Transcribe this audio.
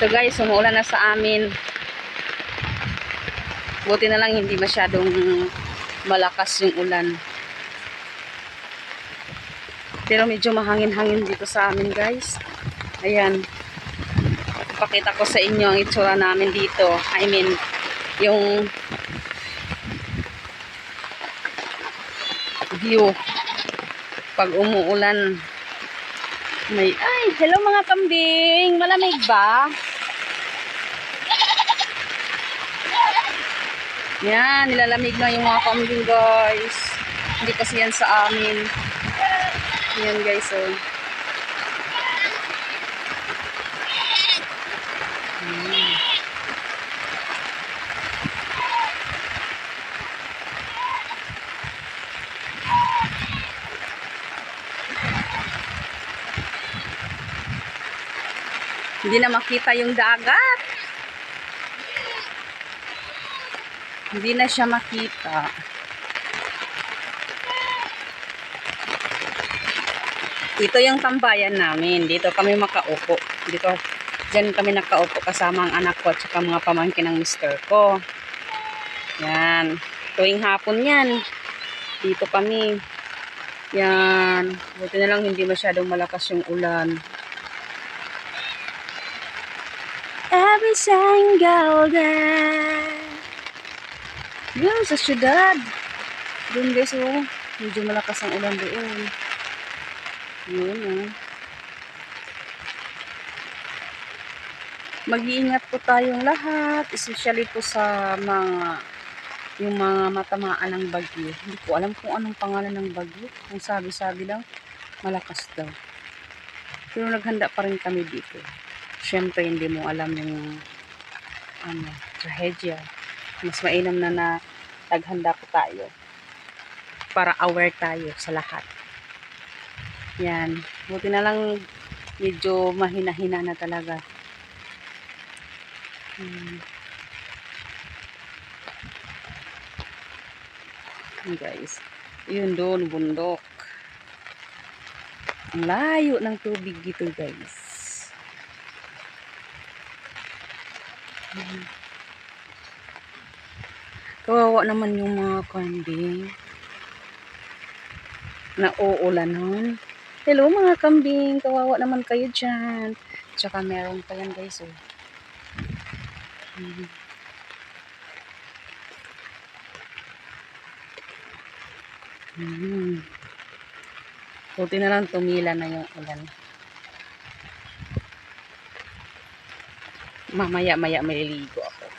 So guys, umuulan na sa amin. Buti na lang hindi masyadong malakas yung ulan. Pero medyo mahangin-hangin dito sa amin guys. Ayan. Pakita ko sa inyo ang itsura namin dito. I mean, yung view pag umuulan. May, ay, hello mga kambing. Malamig ba? Yan, nilalamig na yung mga kambing guys. Hindi kasi yan sa amin. Yan guys, oh. Hmm. Hindi na makita yung dagat. Hindi na siya makita. Ito yung tambayan namin. Dito kami makaupo. Dito, dyan kami nakaupo kasama ang anak ko at saka mga pamangkin ng mister ko. Yan. Tuwing hapon yan. Dito kami. Yan. Buti na lang hindi masyadong malakas yung ulan. Single day. Yun, sa syudad. Doon guys, oh. Medyo malakas ang ulan doon. Yun, oh. Mag-iingat po tayong lahat, especially po sa mga yung mga matamaan ng bagyo. Hindi ko alam kung anong pangalan ng bagyo. Ang sabi-sabi lang, malakas daw. Pero naghanda pa rin kami dito. Siyempre, hindi mo alam yung ano, trahedya. Mas mainam na na naghanda po tayo para aware tayo sa lahat. Yan. Buti na lang medyo mahina-hina na talaga. Hmm. Guys. Yun doon, bundok. Ang layo ng tubig dito, guys. Hmm. Kawawa naman yung mga kambing. Nauulanan. Hello mga kambing, kawawa naman kayo dyan. Tsaka meron pa yan guys oh. Hmm. Hmm. Buti na lang tumila na yung ulan. Mamaya-maya maliligo ako.